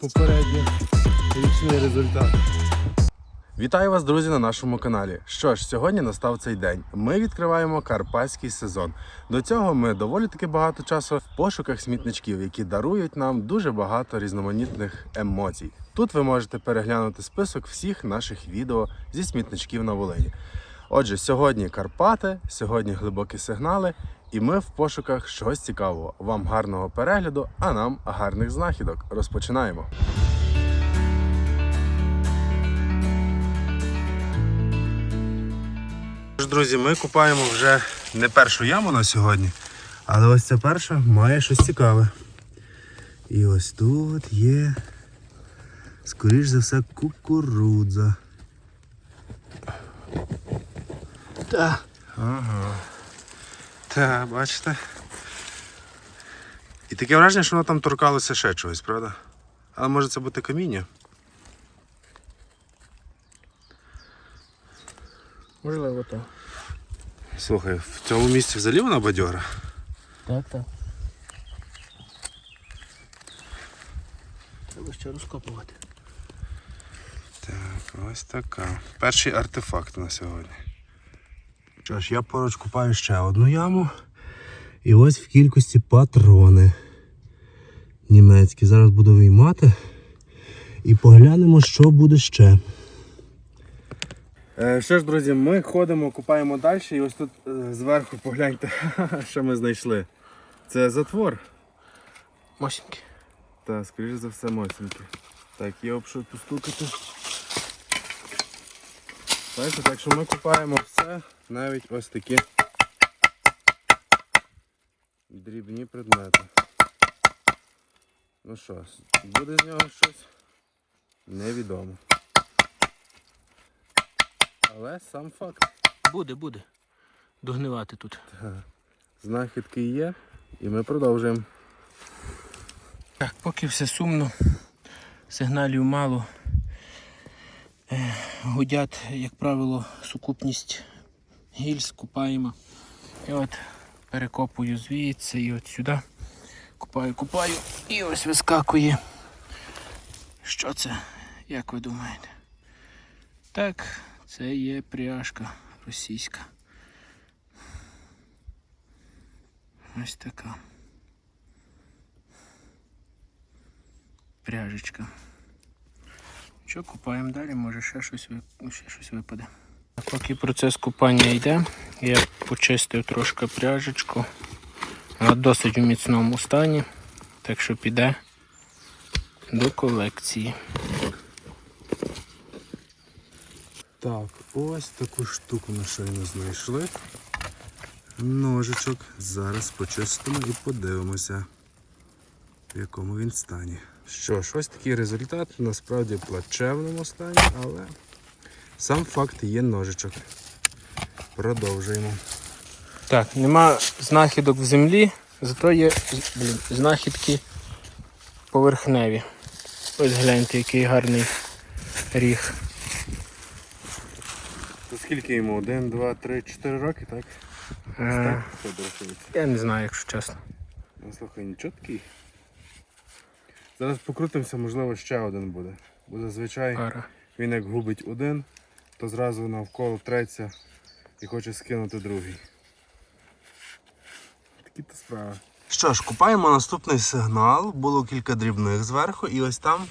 Попередньо річний результат. Вітаю вас, друзі, на нашому каналі. Що ж, сьогодні настав цей день. Ми відкриваємо карпатський сезон. До цього ми доволі таки багато часу в пошуках смітничків, які дарують нам дуже багато різноманітних емоцій. Тут ви можете переглянути список всіх наших відео зі смітничків на Волині. Отже, сьогодні Карпати, сьогодні глибокі сигнали, і ми в пошуках чогось цікавого. Вам гарного перегляду, а нам гарних знахідок. Розпочинаємо. Тож, друзі, ми купаємо вже не першу яму на сьогодні, але ось ця перша має щось цікаве. І ось тут є, скоріш за все, кукурудза. Так. Ага. Так, бачите. І таке враження, що воно там торкалося ще чогось, правда? Але може це бути каміння? Можливо, так. Слухай, в цьому місці взагалі вона бадьора. Так, так. Треба ще розкопувати. Так, ось така. Перший артефакт на сьогодні. Що ж, я поруч купаю ще одну яму. І ось в кількості патрони. Німецькі. Зараз буду виймати. І поглянемо, що буде ще. Е, що ж, друзі, ми ходимо, купаємо далі, і ось тут е, зверху погляньте, що ми знайшли. Це затвор. Мосіньки. Так, скоріш за все, моцненький. Так, є об що постукати. Бачите, так що ми купаємо все, навіть ось такі дрібні предмети. Ну що, буде з нього щось невідомо. Але сам факт. Буде, буде. Догнивати тут. Знахідки є, і ми продовжуємо. Так, поки все сумно, сигналів мало. Е, Гудять, як правило, сукупність гільз, купаємо. І от перекопую звідси і от сюди. Купаю, купаю і ось вискакує. Що це? Як ви думаєте? Так, це є пряжка російська. Ось така. пряжечка. Що купаємо далі, може ще щось, ще щось випаде. Поки процес купання йде, я почистив трошки пряжечку. Вона досить у міцному стані, так що піде до колекції. Так, ось таку штуку ми щойно знайшли. Ножичок. Зараз почистимо і подивимося, в якому він стані. Що ж, ось такий результат, насправді в плачевному стані, але сам факт є ножичок. Продовжуємо. Так, нема знахідок в землі, зато є блін, знахідки поверхневі. Ось гляньте, який гарний ріг. То скільки йому? Один, два, три, чотири роки, так? Е, Васильович. я не знаю, якщо чесно. Ну слухай, нічого такий. Зараз покрутимося, можливо, ще один буде. Бо зазвичай Пара. він як губить один, то зразу навколо треться і хоче скинути другий. Такі то справи. Що ж, купаємо наступний сигнал. Було кілька дрібних зверху, і ось там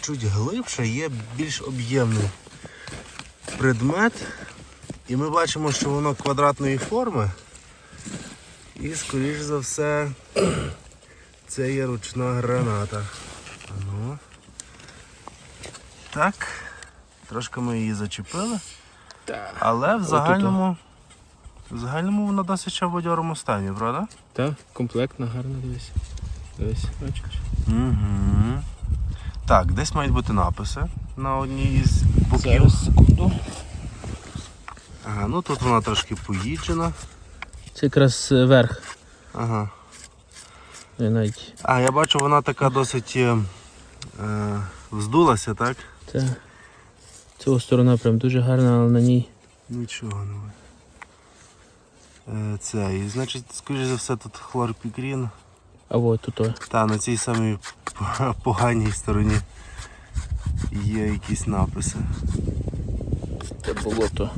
чуть глибше є більш об'ємний предмет. І ми бачимо, що воно квадратної форми. І скоріш за все це є ручна граната. Ну. Так. Трошки ми її зачепили. Так. Але в загальному. В загальному вона досить ще в бадьорому стані, правда? Так, комплектна, гарна дивись. Дивись, бачиш? Угу. Так, десь мають бути написи на одній із боків. Зараз секунду. Ага, ну тут вона трошки поїджена. Це якраз е, верх. Ага. Навіть А, я бачу, вона така досить е, е, вздулася, так? це. Цього сторона прям дуже гарна, але на ній Нічого не видно. Е, Це, і значить, скоріш за все, тут хлорпікрін А от тут. Та на цій самій поганій стороні є якісь написи. Це болото.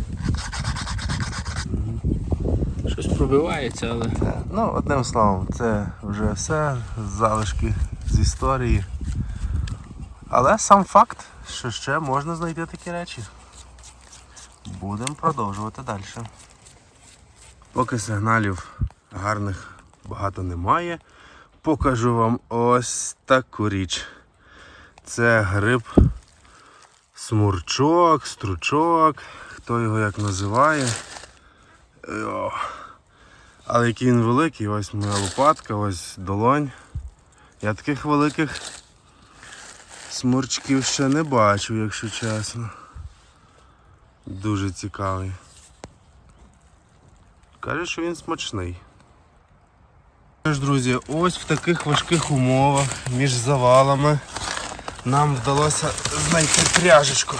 Щось пробивається, але. Ну, одним словом, це вже все залишки з історії. Але сам факт, що ще можна знайти такі речі. Будемо продовжувати далі. Поки сигналів гарних багато немає, покажу вам ось таку річ. Це гриб смурчок, стручок, хто його як називає. Йо. Але який він великий, ось моя лопатка, ось долонь. Я таких великих смурчків ще не бачив, якщо чесно. Дуже цікавий. Каже, що він смачний. Тож, друзі, ось в таких важких умовах між завалами нам вдалося знайти пряжечку.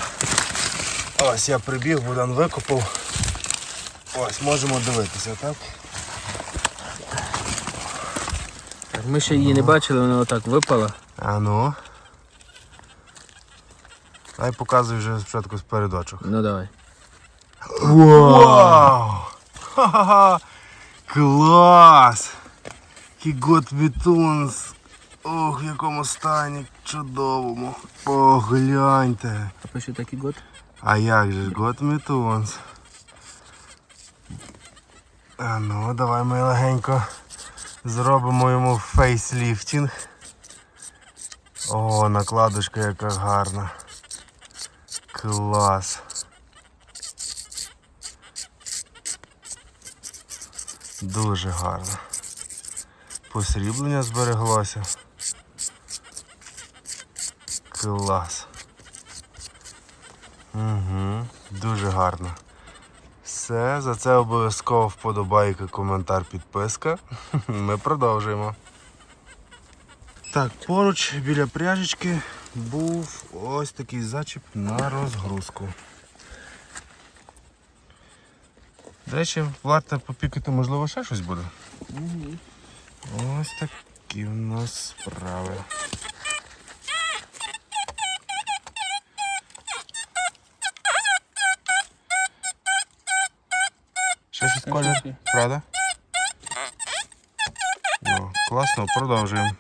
Ось я прибіг, Богдан викопав. Ось, можемо дивитися, так? Так, Ми ще її не бачили, вона отак випала. А ну. Дай показуй вже спочатку з передочок. Ну давай. Вау! Ха-ха-ха! Клас! Кігот Бітунс! Ох, в якому стані чудовому. Погляньте. А пише такий год. А як же ж Гот Мітунс? А ну, давай ми легенько зробимо йому фейсліфтінг. О, накладочка яка гарна. Клас. Дуже гарно. Посріблення збереглося. Клас. Угу, дуже гарно. Все, за це обов'язково вподобайка, коментар, підписка. Ми продовжуємо. Так, поруч біля пряжечки був ось такий зачіп на розгрузку. До речі, варто попікати, можливо, ще щось буде. Ось такі у нас справи. Щось колір, правда? О, класно, продовжуємо.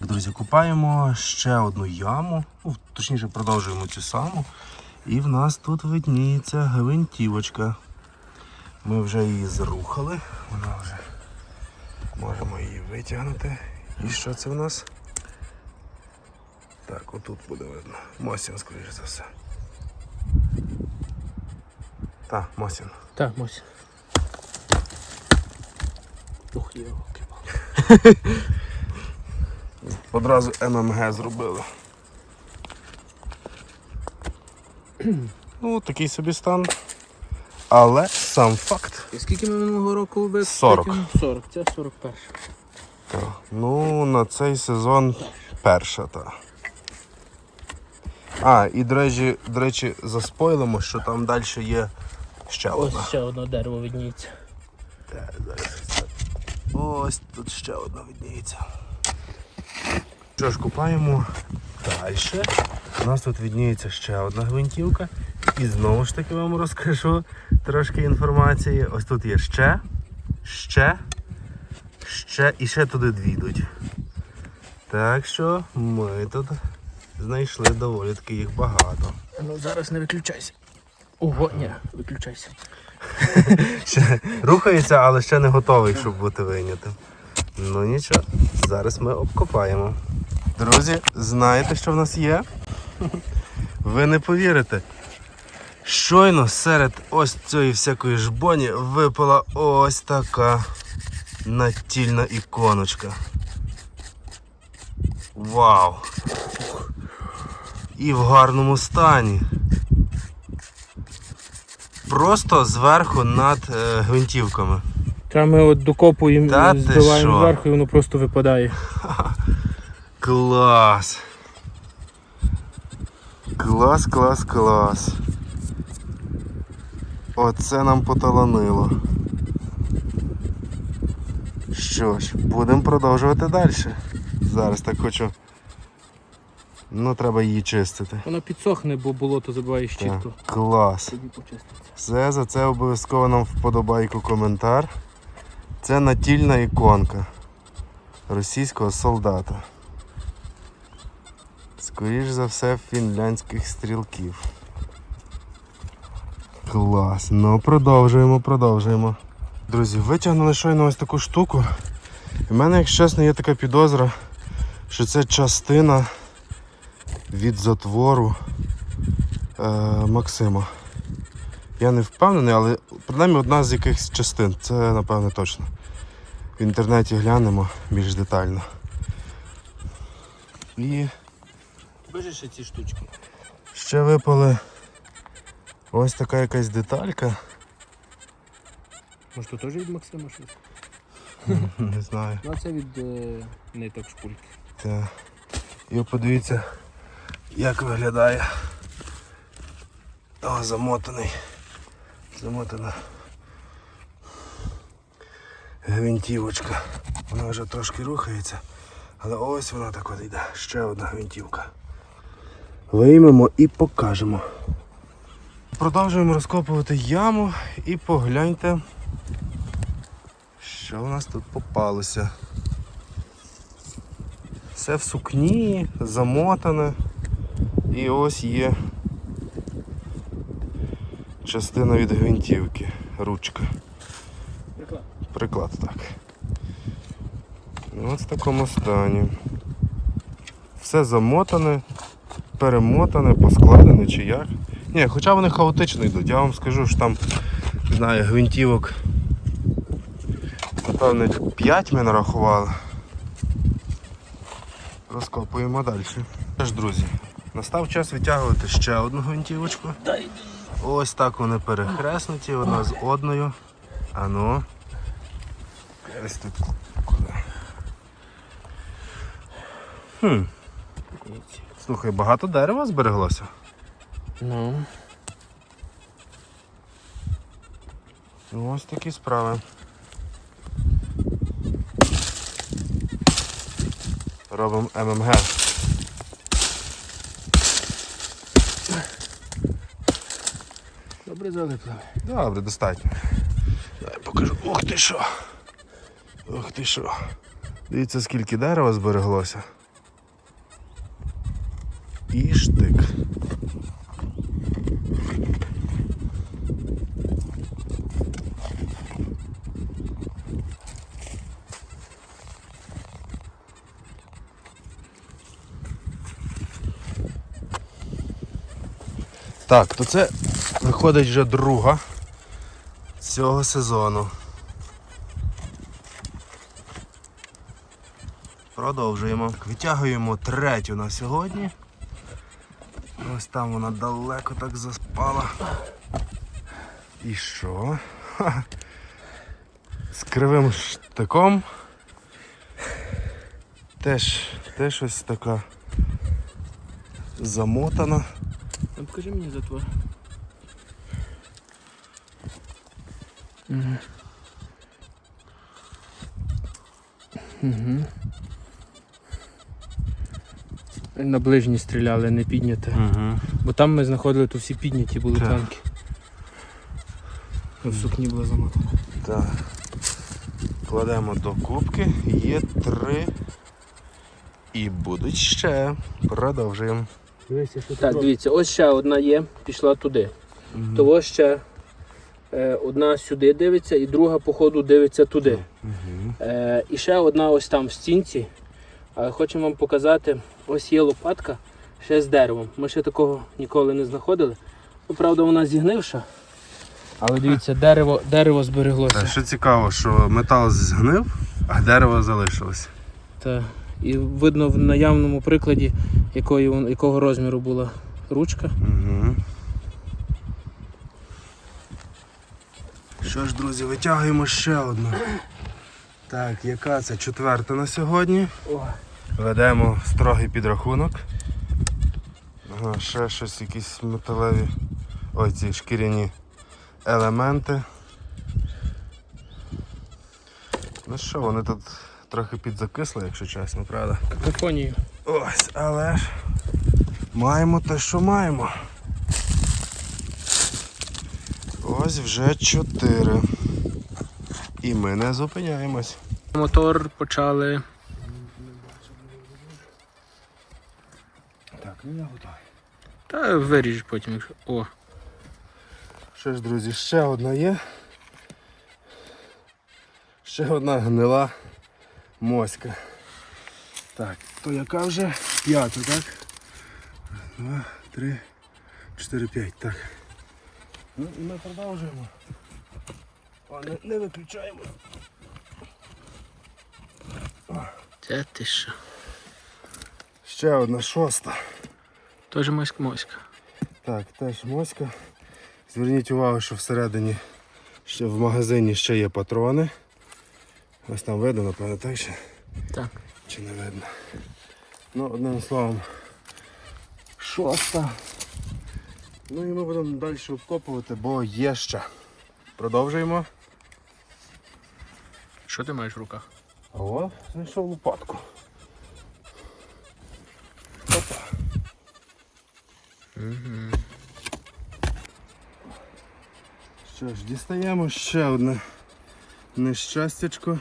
Друзі, купаємо ще одну яму, ну, точніше продовжуємо цю саму. І в нас тут видніється гвинтівочка. Ми вже її зрухали, вона вже можемо її витягнути. І що це в нас? Так, отут буде видно. Мосін, скоріш за все. Так, Мосін. Так, Мось. Ух, його Одразу ММГ зробили. ну, такий собі стан. Але сам факт. І скільки ми минулого року ви 40. 40, це 41. Та, Ну, на цей сезон перша, та. А, і до речі, до речі, заспойлимо, що там далі є ще одна. Ось ще одне дерево видніється. Так, зараз. Ось тут ще одна видніється. Що ж, купаємо далі. У нас тут видніється ще одна гвинтівка. І знову ж таки вам розкажу трошки інформації. Ось тут є ще, ще, ще і ще туди дві йдуть. Так що ми тут знайшли доволі таки їх багато. Ну зараз не виключайся. Ого, ні, виключайся. Ще рухається, але ще не готовий, щоб бути вийнятим. Ну нічого, зараз ми обкопаємо. Друзі, знаєте, що в нас є? Ви не повірите. Щойно серед ось цієї всякої жбоні випала ось така натільна іконочка. Вау! І в гарному стані. Просто зверху над е, гвинтівками. Та ми от докопуємо, Та ти збиваємо що? зверху і воно просто випадає. Клас. Клас, клас, клас. Оце нам поталанило. Що ж, будемо продовжувати далі. Зараз так хочу. Ну, треба її чистити. Воно підсохне, бо болото забиває щітку. клас. Тоді почиститься. Все, за це обов'язково нам вподобайку коментар. Це натільна іконка російського солдата. Скоріш за все, фінляндських стрілків. Клас. Ну, продовжуємо, продовжуємо. Друзі, витягнули щойно ось таку штуку. І в мене, якщо чесно, є така підозра, що це частина від затвору е, Максима. Я не впевнений, але принаймні одна з якихось частин. Це напевне точно. В інтернеті глянемо більш детально. І Бачиш ще ці штучки. ще випали ось така якась деталька. Може, то теж від Максима щось? Не знаю. Ну, це від е, ниток шпульки. Та. І подивіться, як виглядає. О, замотаний. Замотана. Гвинтівочка. Вона вже трошки рухається. Але ось вона так от йде. Ще одна гвинтівка. Виймемо і покажемо. Продовжуємо розкопувати яму і погляньте, що в нас тут попалося. Все в сукні, замотане. І ось є частина від гвинтівки, ручка. Приклад. Приклад так. Ну, От в такому стані. Все замотане, перемотане, поскладене чи як. Ні, хоча вони хаотично йдуть, я вам скажу, що там, не знаю, гвинтівок. Напевне, 5 ми нарахували. Розкопуємо далі. Тож, друзі, настав час витягувати ще одну гвинтівочку. Ось так вони перехреснуті одна з одною. А ну. Ось тут куди. Хм. Слухай, багато дерева збереглося. Ну. Ось такі справи. Робимо ММГ. Добре залипли. Добре, достатньо. Дай покажу. Ух ти що. Ух ти що. Дивіться, скільки дерева збереглося. І штик. Так, то це виходить вже друга цього сезону. Продовжуємо. Витягуємо третю на сьогодні. Ось там вона далеко так заспала. І що? З кривим штиком. Теж, теж ось така замотана. Покажи мені затвор. Угу. Угу. На ближній стріляли, не підняти. Угу. Бо там ми знаходили, то всі підняті були Так. танки. В сукні було замотано. Так. Кладемо до кубки. Є три. І будуть ще. Продовжуємо. Дивіться, що Так, дивіться, ось ще одна є, пішла туди. Того ще одна сюди дивиться і друга, походу, дивиться туди. Угу. Е, і ще одна ось там в стінці. Але хочемо вам показати, ось є лопатка ще з деревом. Ми ще такого ніколи не знаходили. Ну, правда, вона зігнивша. Але дивіться, дерево, дерево збереглося. Що цікаво, що метал згнив, а дерево залишилось. Та, і видно в наявному прикладі, якої, якого розміру була ручка. Угу. Що ж, друзі, витягуємо ще одну. Так, яка це? Четверта на сьогодні. Ведемо строгий підрахунок. Ага, ще щось, якісь металеві. Ой, ці шкіряні елементи. Ну що, вони тут трохи підзакисли, якщо чесно, правда? Какофонію. Ось, але ж маємо те, що маємо. Ось вже чотири. І ми не зупиняємось. Мотор почали. Так, ну я готовий. Та виріж потім, якщо. О, Що ж, друзі, ще одна є. Ще одна гнила моська. Так, то яка вже? П'ята, так? Два, три, чотири, п'ять, так. Ну і ми продовжуємо. О, не, не виключаємо. це ти що? Ще одна шоста. Тоже моська моська. Так, теж моська. Зверніть увагу, що всередині ще в магазині ще є патрони. Ось там видно, напевно, так ще? Так. Чи не видно? Ну, одним словом, шоста. Ну і ми будемо далі обкопувати, бо є ще. Продовжуємо. Що ти маєш в руках? О, знайшов лопатку. Опа. Угу. Що ж, дістаємо ще одне нещастячко.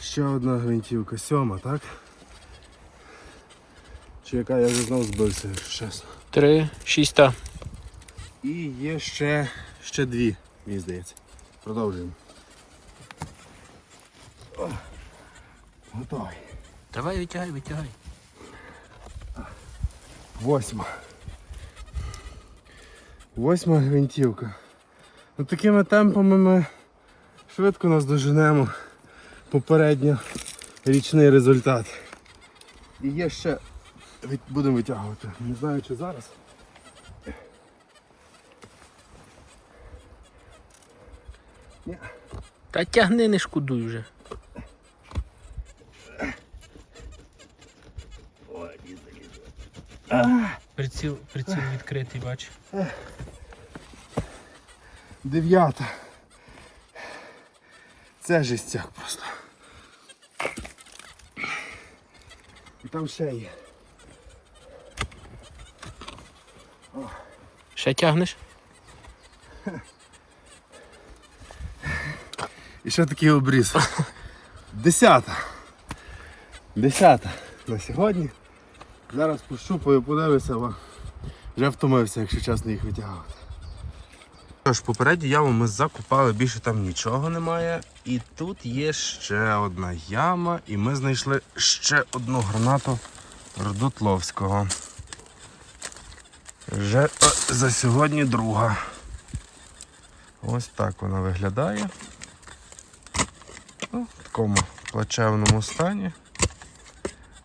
Ще одна гвинтівка, сьома, так? Чи яка я вже знов збився, якщо чесно. Три, шість та. І є ще, ще дві, мені здається. Продовжуємо. О, Готовий. Давай витягай, витягай. Восьма. Восьма гвинтівка. Ну, такими темпами ми швидко наздоженемо попередньо річний результат. І є ще будемо витягувати. Не знаю чи зараз. Ні. Та тягни, не шкодуй вже. Приціл, приціл відкритий, бач. Дев'ята. Це жестяк просто. І там ще є. Ще тягнеш? І ще такий обріз. Десята. Десята на сьогодні. Зараз пощупаю, подивлюся, бо вже втомився, якщо чесно їх витягувати. Тож, попередню яму ми закупали, більше там нічого немає. І тут є ще одна яма, і ми знайшли ще одну гранату Рдутловського. Вже за сьогодні друга. Ось так вона виглядає. Ну, в такому плачевному стані.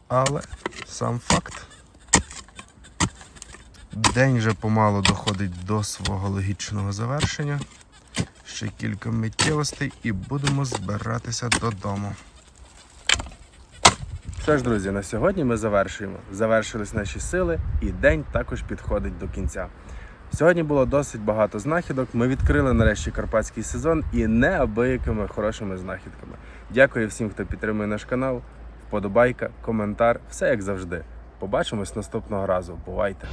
Але сам факт. День вже помало доходить до свого логічного завершення. Ще кілька миттєвостей і будемо збиратися додому. Що ж, друзі, на сьогодні ми завершуємо. Завершились наші сили, і день також підходить до кінця. Сьогодні було досить багато знахідок. Ми відкрили нарешті карпатський сезон і неабиякими хорошими знахідками. Дякую всім, хто підтримує наш канал. Вподобайка, коментар, все як завжди. Побачимось наступного разу. Бувайте!